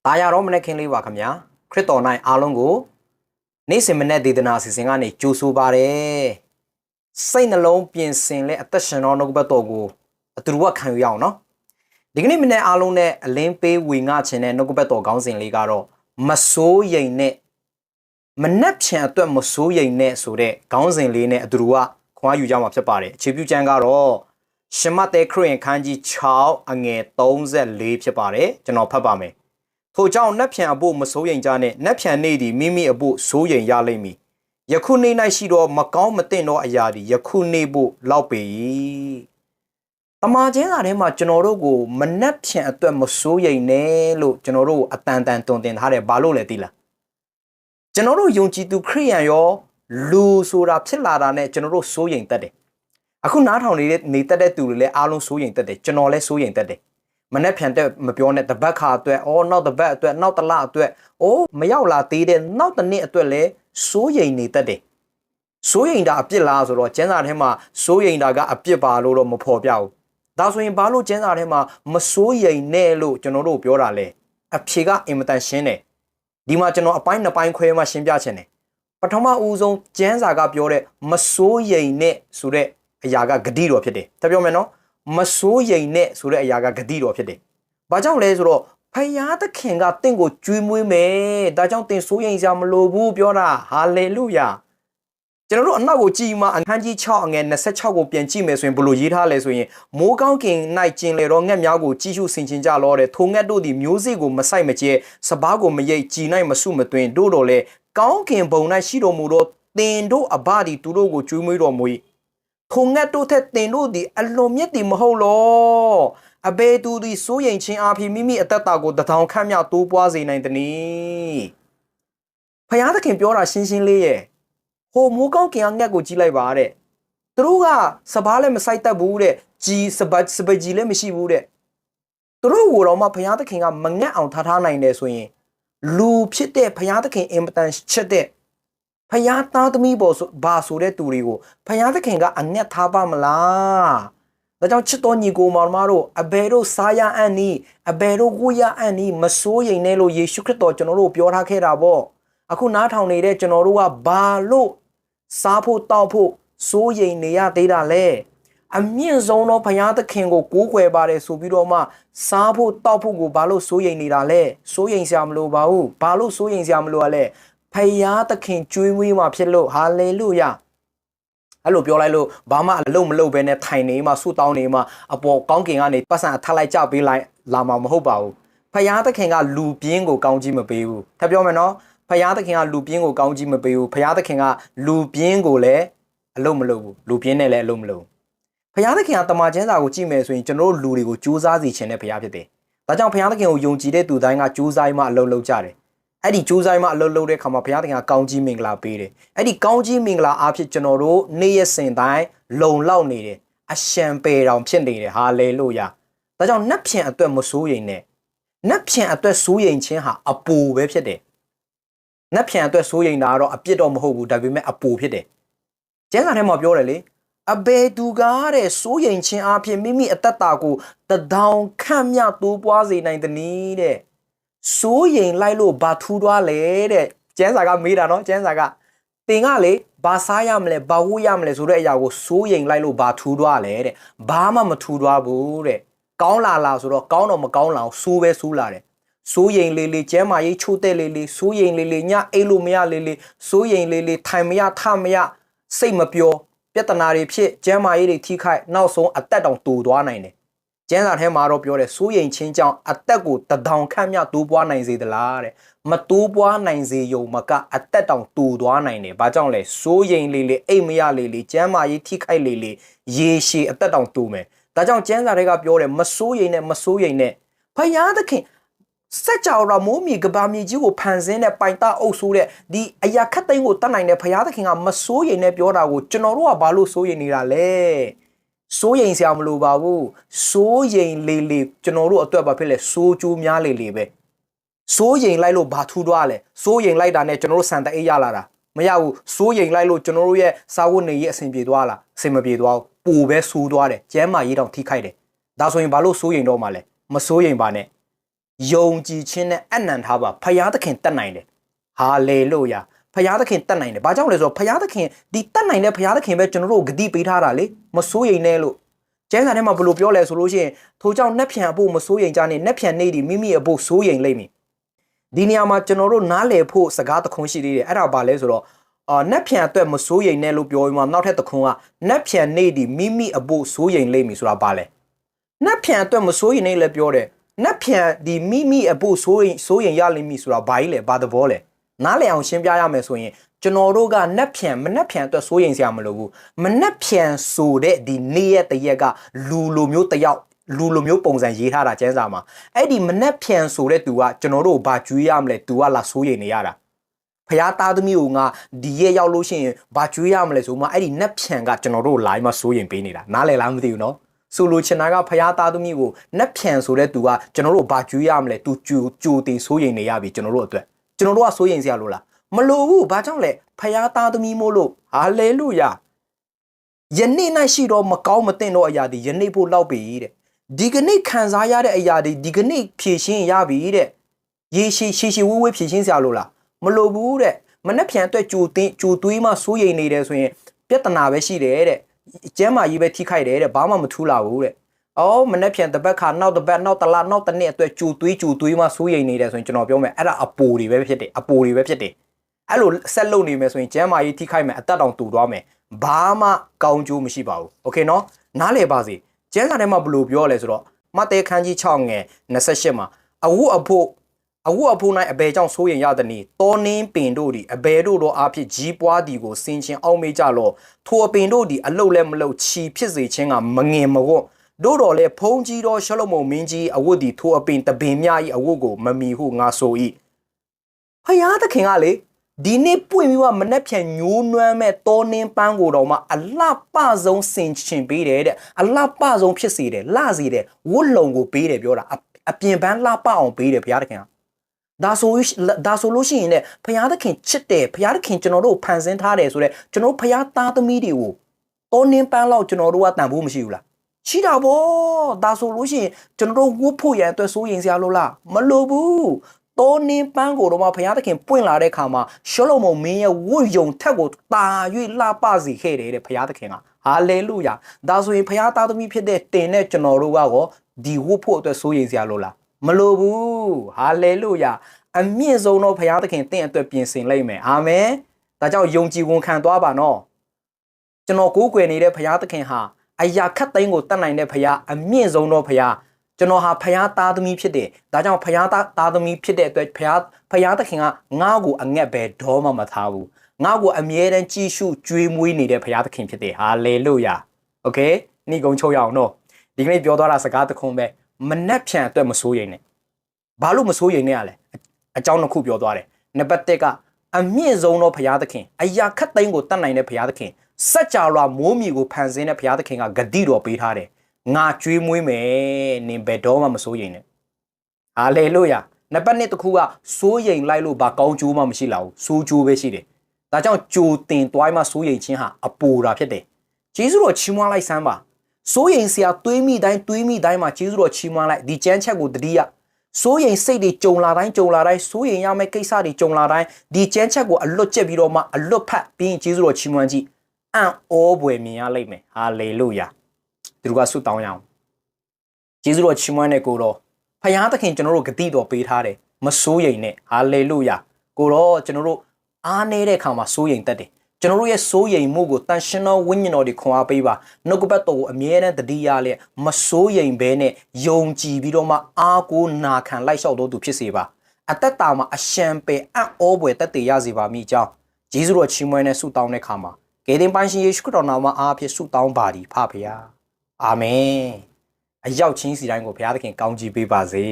။တာယာတော်မနေ့ခင်းလေးပါခင်ဗျာ။ခရစ်တော်၌အားလုံးကိုနေ့စဉ်မနေ့ဒေသနာအစီအစဉ်ကနေကြိုဆိုပါရစေ။စိတ်နှလုံးပြင်ဆင်และအသက်ရှင်တော်နှုတ်ကပတ်တော်ကိုအတူတူခံယူရအောင်နော်။ဒီကနေ့မနေ့အားလုံးနဲ့အလင်းပေးဝေငှခြင်းနဲ့နှုတ်ကပတ်တော်ခေါင်းစဉ်လေးကတော့မစိုးရိမ်နဲ့မနှက်ဖြန်အတွက်မစိုးရိမ်နဲ့ဆိုတဲ့ခေါင်းစဉ်လေးနဲ့အတူတူကခွာယူကြမှာဖြစ်ပါတယ်။အခြေပြုကျမ်းကတော့ရှမသက်ခရစ်ယာန်ခန်းကြီး6အငယ်34ဖြစ်ပါတယ်။ကျွန်တော်ဖတ်ပါမယ်။ ထို့ကြောင့်နှက်ဖြန်အဖို့မစိုးရိမ်ကြနဲ့နှက်ဖြန်နေ့သည်မိမိအဖို့စိုးရိမ်ရလိမ့်မည်။ယခုနေ့၌ရှိသောမကောင်းမသင့်သောအရာသည်ယခုနေ့ဖို့လောက်ပေ၏။တမန်ကျမ်းစာထဲမှာကျွန်တော်တို့ကိုမနှက်ဖြန်အတွက်မစိုးရိမ်နဲ့လို့ကျွန်တော်တို့ကိုအတန်တန်တွင်တင်ထားတယ်ဘာလို့လဲသိလား။ကျွန်တော်တို့ယုံကြည်သူခရိယန်ရောလူဆိုတာဖြစ်လာတာနဲ့ကျွန်တော်တို့စိုးရိမ်တတ်တယ်။အခုနားထောင်နေတဲ့နေတတ်တဲ့သူတွေလည်းအားလုံးစိုးရိမ်တတ်တယ်ကျွန်တော်လည်းစိုးရိမ်တတ်တယ်။ မနဲ့ဖြန်တက်မပြောနဲ့တပတ်ခါအတွက်အော်နောက်တပတ်အတွက်နောက်တလအတွက်အိုးမရောက်လာသေးတဲ့နောက်တစ်နှစ်အတွက်လည်းစိုးရိမ်နေတတ်တယ်။စိုးရိမ်တာအပြစ်လားဆိုတော့ကျန်းစာထဲမှာစိုးရိမ်တာကအပြစ်ပါလို့တော့မဖော်ပြဘူး။ဒါဆိုရင်ဘာလို့ကျန်းစာထဲမှာမစိုးရိမ်နဲ့လို့ကျွန်တော်တို့ပြောတာလဲ။အဖြေကအင်မတန်ရှင်းတယ်။ဒီမှာကျွန်တော်အပိုင်းနှစ်ပိုင်းခွဲမှရှင်းပြချင်တယ်။ပထမဦးဆုံးကျန်းစာကပြောတဲ့မစိုးရိမ်နဲ့ဆိုတဲ့အရာကဂတိတော်ဖြစ်တယ်။တပြောမယ်နော်။ မစိုးရိမ်နဲ့ဆိုတဲ့အရာကဂတိတော်ဖြစ်တယ်။ဘာကြောင့်လဲဆိုတော့ဖယားသခင်ကတင့်ကိုကျွေးမွေးမယ်။ဒါကြောင့်တင်စိုးရိမ်စရာမလိုဘူးပြောတာ။ဟာလေလုယာ။ကျွန်တော်တို့အနောက်ကိုကြည်မှာအခန်းကြီး6အငယ်26ကိုပြန်ကြည့်မယ်ဆိုရင်ဘလို့ရေးထားလဲဆိုရင်မိုးကောင်းကင်၌ကျင်လေတော့ငှက်များကိုကြီးရှုဆင်ခြင်ကြလောတဲ့ထိုငှက်တို့သည်မျိုးစေ့ကိုမဆိုင်မကျဲစပားကိုမရိတ်ကြည်၌မဆုမသွင်းတို့တော်လေကောင်းကင်ဘုံ၌ရှိတော်မူသောတင်တို့အဘသည်သူတို့ကိုကျွေးမွေးတော်မူ၏ ထိုငှက်တို့ထက်တင်တို့သည်အလွန်မြတ်သည်မဟုတ်လောအဘေသူသည်စိုးရိမ်ခြင်းအဖြစ်မိမိအသက်တာကိုတထောင်ခန့်မြတိုးပွားစေနိုင်သည်။ဖယားသခင်ပြောတာရှင်းရှင်းလေးရဲ့ဟိုမိုးကောင်းကင်ကငှက်ကိုကြီးလိုက်ပါတဲ့။သူတို့ကစပားလည်းမဆိုင်တတ်ဘူးတဲ့။ကြီးစပစပကြီးလည်းမရှိဘူးတဲ့။သူတို့ကိုတော့မှဖယားသခင်ကမငက်အောင်ထားထားနိုင်တယ်ဆိုရင်လူဖြစ်တဲ့ဖယားသခင်အင်မတန်ချက်တဲ့ ဖယားသားသမီးပေါ်ဆိုဘာဆိုတဲ့သူတွေကိုဖယားသခင်ကအငက်ထားပါမလားဒါကြောင့်ချစ်တော်ညီကိုမောင်မတို့အဘယ်တို့စားရအံ့နီးအဘယ်တို့ကိုရအံ့နီးမစိုးရိမ်နဲ့လို့ယေရှုခရစ်တော်ကျွန်တော်တို့ပြောထားခဲ့တာပေါ့အခုနားထောင်နေတဲ့ကျွန်တော်တို့ကဘာလို့စားဖို့တောက်ဖို့စိုးရိမ်နေရသေးတာလဲအမြင့်ဆုံးသောဘုရားသခင်ကိုကိုးကွယ်ပါတယ်ဆိုပြီးတော့မှစားဖို့တောက်ဖို့ကိုဘာလို့စိုးရိမ်နေတာလဲစိုးရိမ်စရာမလိုပါဘူးဘာလို့စိုးရိမ်စရာမလိုရလဲ ဖယားသခင်ကြွေးမွေးမှာဖြစ်လို့ဟာလေလုယာအဲ့လိုပြောလိုက်လို့ဘာမှအလုံးမလုံးပဲနဲ့ထိုင်နေမှဆူတောင်းနေမှအပေါ်ကောင်းကင်ကနေပတ်စံထပ်လိုက်ကြပေးလိုက်လာမှာမဟုတ်ပါဘူးဖယားသခင်ကလူပြင်းကိုကောင်းကြီးမပေးဘူးထပ်ပြောမယ်နော်ဖယားသခင်ကလူပြင်းကိုကောင်းကြီးမပေးဘူးဖယားသခင်ကလူပြင်းကိုလည်းအလုံးမလုံးဘူးလူပြင်းနဲ့လည်းအလုံးမလုံးဖယားသခင်ကတမန်ကျမ်းစာကိုကြည့်မယ်ဆိုရင်ကျွန်တော်တို့လူတွေကိုစူးစမ်းစီခြင်းနဲ့ဖယားဖြစ်တယ်ဒါကြောင့်ဖယားသခင်ကိုယုံကြည်တဲ့သူတိုင်းကစူးစမ်းမှအလုံးလုံးကြတယ် အဲ့ဒီကြိုးစားမှအလုပ်လုပ်တဲ့ခါမှာဘုရားသခင်ကကောင်းကြီးမင်္ဂလာပေးတယ်အဲ့ဒီကောင်းကြီးမင်္ဂလာအားဖြင့်ကျွန်တော်တို့နေ့ရက်စဉ်တိုင်းလုံလောက်နေတယ်အရှံပေတော်ဖြစ်နေတယ်ဟာလေလုယာဒါကြောင့်နတ်ဖြန်အတွက်မစိုးရိမ်နဲ့နတ်ဖြန်အတွက်စိုးရိမ်ခြင်းဟာအပူပဲဖြစ်တယ်နတ်ဖြန်အတွက်စိုးရိမ်တာကတော့အပြစ်တော့မဟုတ်ဘူးဒါပေမဲ့အပူဖြစ်တယ်ကျမ်းစာထဲမှာပြောတယ်လေအဘေသူကားတဲ့စိုးရိမ်ခြင်းအပြင်မိမိအသက်တာကိုတဒေါင်ခန့်မြတိုးပွားစေနိုင်သည်နည်းတဲ့ စိုးရင်လိုက်လို့ဘာထူးသွားလဲတဲ့ကျန်းစာကမေးတာနော်ကျန်းစာကတင်ကလေဘာစားရမလဲဘာဝတ်ရမလဲဆိုတဲ့အရာကိုစိုးရင်လိုက်လို့ဘာထူးသွားလဲတဲ့ဘာမှမထူးသွားဘူးတဲ့ကောင်းလာလားဆိုတော့ကောင်းတော့မကောင်းလာအောင်စိုးပဲစိုးလာတယ်စိုးရင်လေးလေးကျမ်းမာရေးချိုးတဲ့လေးလေးစိုးရင်လေးလေးညအိတ်လို့မရလေးလေးစိုးရင်လေးလေးထိုင်မရထမရစိတ်မပျော်ပြဿနာတွေဖြစ်ကျမ်းမာရေးတွေထိခိုက်နောက်ဆုံးအသက်တောင်တူသွားနိုင်တယ် ကျမ်းစာထဲမှာတော့ပြောတယ်စိုးရိမ်ခြင်းကြောင့်အသက်ကိုတဒေါင်ခန့်မြတိုးပွားနိုင်စေသလားတဲ့မတိုးပွားနိုင်စေယုံမကအသက်တောင်တူသွားနိုင်တယ်ဘာကြောင့်လဲစိုးရိမ်လေးလေးအိတ်မရလေးလေးကျမ်းမာရေးထိခိုက်လေးလေးရေရှည်အသက်တောင်တူမယ်ဒါကြောင့်ကျမ်းစာတွေကပြောတယ်မစိုးရိမ်နဲ့မစိုးရိမ်နဲ့ဖယားသခင်စက်ကြောရမိုးမီကဘာမြေကြီးကိုဖန်ဆင်းတဲ့ပိုင်တအုပ်ဆိုးတဲ့ဒီအရာခတ်သိမ်းကိုတတ်နိုင်တဲ့ဖယားသခင်ကမစိုးရိမ်နဲ့ပြောတာကိုကျွန်တော်တို့ကဘာလို့စိုးရိမ်နေတာလဲ စိုးရိမ်စရာမလိုပါဘူးစိုးရိမ်လေလေကျွန်တော်တို့အတွက်ဘာဖြစ်လဲစိုးကျိုးများလေလေပဲစိုးရိမ်လိုက်လို့ဘာထူးသွားလဲစိုးရိမ်လိုက်တာနဲ့ကျွန်တော်တို့စံတအိတ်ရလာတာမရဘူးစိုးရိမ်လိုက်လို့ကျွန်တော်တို့ရဲ့စာဝတ်နေရေးအဆင်ပြေသွားလားအဆင်မပြေသွားဘူးပူပဲဆိုးသွားတယ်ကျမ်းမာရေးတောင်ထိခိုက်တယ်ဒါဆိုရင်ဘာလို့စိုးရိမ်တော့မှလဲမစိုးရိမ်ပါနဲ့ယုံကြည်ခြင်းနဲ့အနံ့ထားပါဖရာသခင်တတ်နိုင်တယ်ဟာလေလုယာ ဖရာသခင်တတ်နိုင်တယ်ဘာကြောင့်လဲဆိုတော့ဖရာသခင်ဒီတတ်နိုင်တဲ့ဖရာသခင်ပဲကျွန်တော်တို့ကိုဂတိပေးထားတာလေမစိုးရိမ်နဲ့လို့ကျမ်းစာထဲမှာဘယ်လိုပြောလဲဆိုလို့ရှိရင်ထိုကြောင့်နှက်ဖြန်အဖို့မစိုးရိမ်ကြနဲ့နှက်ဖြန်နေဒီမိမိအဖို့စိုးရိမ်လိမ့်မည်ဒီနေရာမှာကျွန်တော်တို့နားလည်ဖို့စကားတခွန်းရှိသေးတယ်အဲ့ဒါဘာလဲဆိုတော့အာနှက်ဖြန်အတွက်မစိုးရိမ်နဲ့လို့ပြောပြီးမှနောက်ထပ်တခွန်းကနှက်ဖြန်နေဒီမိမိအဖို့စိုးရိမ်လိမ့်မည်ဆိုတာဘာလဲနှက်ဖြန်အတွက်မစိုးရိမ်နဲ့လည်းပြောတယ်နှက်ဖြန်ဒီမိမိအဖို့စိုးရိမ်စိုးရိမ်ရလိမ့်မည်ဆိုတာဘာကြီးလဲဘာသဘောလဲ နားလည်အောင်ရှင်းပြရမယ်ဆိုရင်ကျွန်တော်တို့ကနှက်ဖြန်မနှက်ဖြန်အတွက်စိုးရိမ်စရာမလိုဘူးမနှက်ဖြန်ဆိုတဲ့ဒီနေ့ရက်တရက်ကလူလိုမျိုးတယောက်လူလိုမျိုးပုံစံရေးထားတာကျန်းစာမှာအဲ့ဒီမနှက်ဖြန်ဆိုတဲ့သူကကျွန်တော်တို့ဘာကျွေးရမလဲသူကလာစိုးရိမ်နေရတာဖျားသားသမီးကိုငါဒီရက်ရောက်လို့ရှိရင်ဘာကျွေးရမလဲဆိုမှအဲ့ဒီနှက်ဖြန်ကကျွန်တော်တို့ live မှာစိုးရိမ်ပေးနေတာနားလည်လားမသိဘူးနော်ဆိုလိုချင်တာကဖျားသားသမီးကိုနှက်ဖြန်ဆိုတဲ့သူကကျွန်တော်တို့ဘာကျွေးရမလဲသူကြိုကြိုတင်စိုးရိမ်နေရပြီကျွန်တော်တို့အတွက် ကျွန်တော်တို့ကစိုးရိမ်စရာလို့လားမလိုဘူးဘာကြောင့်လဲဖယားသားသမီးမို့လို့ဟာလေလုယာယနေ့၌ရှိတော့မကောင်းမသင့်တော့အရာဒီယနေ့ဖို့လောက်ပြီတဲ့ဒီကနေ့ခံစားရတဲ့အရာဒီဒီကနေ့ဖြည့်ရှင်းရပြီတဲ့ရေရှိရှိရှိဝေးဝေးဖြည့်ရှင်းစရာလို့လားမလိုဘူးတဲ့မနှက်ဖြန်အတွက်ကြိုတင်ကြိုတွေးမှစိုးရိမ်နေတယ်ဆိုရင်ပြဿနာပဲရှိတယ်တဲ့ကျမ်းမာကြီးပဲထိခိုက်တယ်တဲ့ဘာမှမထူးလာဘူးတဲ့ အော်မနှက်ဖြန်တစ်ပတ်ခါနောက်တစ်ပတ်နောက်တစ်လနောက်တစ်နှစ်အတွက်ကြိုတွေးကြိုတွေးမှစိုးရိမ်နေတယ်ဆိုရင်ကျွန်တော်ပြောမယ်အဲ့ဒါအပိုတွေပဲဖြစ်တယ်အပိုတွေပဲဖြစ်တယ်အဲ့လိုဆက်လုပ်နေမယ်ဆိုရင်ကျမ်းမာရေးထိခိုက်မယ်အသက်တောင်တူသွားမယ်ဘာမှကောင်းကျိုးမရှိပါဘူးโอเคနော်နားလည်ပါစေကျမ်းစာထဲမှာဘယ်လိုပြောလဲဆိုတော့မဿဲခန်းကြီး6ငယ်28မှာအဝတ်အဖို့အဝတ်အဖို့၌အဘယ်ကြောင့်ဆိုးရင်ရသည်နီတောနင်းပင်တို့သည်အဘယ်တို့သောအဖြစ်ကြီးပွားသည်ကိုစင်ချင်းအောင်မေးကြလောထိုအပင်တို့သည်အလုတ်လည်းမလုတ်ချီဖြစ်စေခြင်းကမငင်မဝတ် တို့တော်လည်းဖုံးကြီးသောရှလမုန်မင်းကြီးအဝတ်သည်ထိုအပင်တပင်များ၏အဝတ်ကိုမမီဟုငါဆို၏ဖယားသခင်ကလေဒီနေ့ပွင့်ပြီးမှမနှက်ဖြန်ညိုးနွမ်းမဲ့တောနင်းပန်းကိုတော့မှအလှပဆုံးဆင်ချင်ပေးတယ်တဲ့အလှပဆုံးဖြစ်စေတယ်လှစေတယ်ဝတ်လုံကိုပေးတယ်ပြောတာအပြင်ပန်းလှပအောင်ပေးတယ်ဘုရားသခင်ကဒါဆိုဒါဆိုလို့ရှိရင်လည်းဘုရားသခင်ချစ်တယ်ဘုရားသခင်ကျွန်တော်တို့ဖန်ဆင်းထားတယ်ဆိုတော့ကျွန်တော်ဘုရားသားသမီးတွေကိုတောနင်းပန်းလောက်ကျွန်တော်တို့ကတန်ဖို့မရှိဘူးလား ရှိတာဗောဒါဆိုလို့ရှိရင်ကျွန်တော်တို့ဝတ်ဖို့ရန်အတွက်စိုးရင်စရာလို့လားမလိုဘူးတောနင်းပန်းကိုတော့မှဘုရားသခင်ပွင့်လာတဲ့ခါမှာရှောလမုန်မင်းရဲ့ဝတ်ယုံထက်ကိုတာ၍လှပစေခဲ့တယ်တဲ့ဘုရားသခင်ကဟာလေလုယာဒါဆိုရင်ဘုရားသားသမီးဖြစ်တဲ့တင်နဲ့ကျွန်တော်တို့ကရောဒီဝတ်ဖို့အတွက်စိုးရိမ်စရာလို့လားမလိုဘူးဟာလေလုယာအမြင့်ဆုံးသောဘုရားသခင်တင့်အတွက်ပြင်ဆင်လိုက်မယ်အာမင်ဒါကြောင့်ယုံကြည်ဝန်ခံသွားပါနော်ကျွန်တော်ကိုးကွယ်နေတဲ့ဘုရားသခင်ဟာ အရာခတ်သိမ်းကိုတတ်နိုင်တဲ့ဘုရားအမြင့်ဆုံးသောဘုရားကျွန်တော်ဟာဖယားသားသမီးဖြစ်တယ်ဒါကြောင့်ဖယားသားသားသမီးဖြစ်တဲ့အတွက်ဖယားဖယားသခင်ကငါ့ကိုအငက်ပဲဒေါမှမထားဘူးငါ့ကိုအမြဲတမ်းကြည်ရှုကြွေးမွေးနေတဲ့ဖယားသခင်ဖြစ်တယ်ဟာလေလုယာโอเคနှိကုံချုပ်ရအောင်နော်ဒီကနေ့ပြောသွားတာစကားတခွန်းပဲမနှက်ဖြန်အတွက်မစိုးရိမ်နဲ့ဘာလို့မစိုးရိမ်နဲ့ရလဲအကြောင်းတစ်ခုပြောသွားတယ်နံပါတ်1က အမြင့်ဆုံးသောဘုရားသခင်အရာခတ်သိမ်းကိုတတ်နိုင်တဲ့ဘုရားသခင်စัจ java မိုးမြေကိုဖန်ဆင်းတဲ့ဘုရားသခင်ကဂတိတော်ပေးထားတယ်ငါကြွေးမွေးမယ်နင်ဘယ်တော့မှမစိုးရိမ်နဲ့ဟာလေလုယာနံပါတ်1တစ်ခုကစိုးရိမ်လိုက်လို့ဘာကောင်းကျိုးမှမရှိလာဘူးစိုးကျိုးပဲရှိတယ်ဒါကြောင့်ကြိုတင်တွိုင်းမှစိုးရိမ်ခြင်းဟာအပူတာဖြစ်တယ်ဂျေဇုတော်ချီးမွမ်းလိုက်စမ်းပါစိုးရိမ်စရာတွေးမိတိုင်းတွေးမိတိုင်းမှာဂျေဇုတော်ချီးမွမ်းလိုက်ဒီကြမ်းချက်ကိုတတိယ စိုးရိမ်စိတ်တွေကြုံလာတိုင်းကြုံလာတိုင်းစိုးရိမ်ရမယ့်ကိစ္စတွေကြုံလာတိုင်းဒီကြမ်းချက်ကိုအလွတ်ကျက်ပြီးတော့မှအလွတ်ဖတ်ပြီးရင်ဂျေဇုတော်ချီးမွမ်းကြည့်အံ့ဩပွေမြင်ရလိမ့်မယ်ဟာလေလုယာသူတို့ကဆုတောင်းရအောင်ယေရှုတော်ချီးမွမ်းတဲ့ကိုတော့ဖခင်သခင်ကျွန်တော်တို့ဂတိတော်ပေးထားတယ်မစိုးရိမ်နဲ့ဟာလေလုယာကိုတော့ကျွန်တော်တို့အားနေတဲ့အခါမှာစိုးရိမ်တတ်တယ် ကျွန်တော်တို့ရဲ့စိုးရိမ်မှုကိုတန်ရှင်သောဝိညာဉ်တော်တွေခွန်အားပေးပါနှုတ်ကပတ်တော်ကိုအမြဲတမ်းတတိယလျက်မစိုးရိမ်ဘဲနဲ့ယုံကြည်ပြီးတော့မှအားကိုးနာခံလိုက်လျှောက်တော်သူဖြစ်စေပါအသက်တာမှာအရှံပယ်အံ့ဩဖွယ်တတ်တည်ရစေပါမိကြောင်းယေရှုတော်ချီးမွမ်းတဲ့ဆုတောင်းတဲ့အခါမှာကယ်တင်ပိုင်ရှင်ယေရှုခရစ်တော်နာမအားဖြင့်ဆုတောင်းပါသည်ဖဖခင်အာမင်အရောက်ချင်းစီတိုင်းကိုဘုရားသခင်ကောင်းချီးပေးပါစေ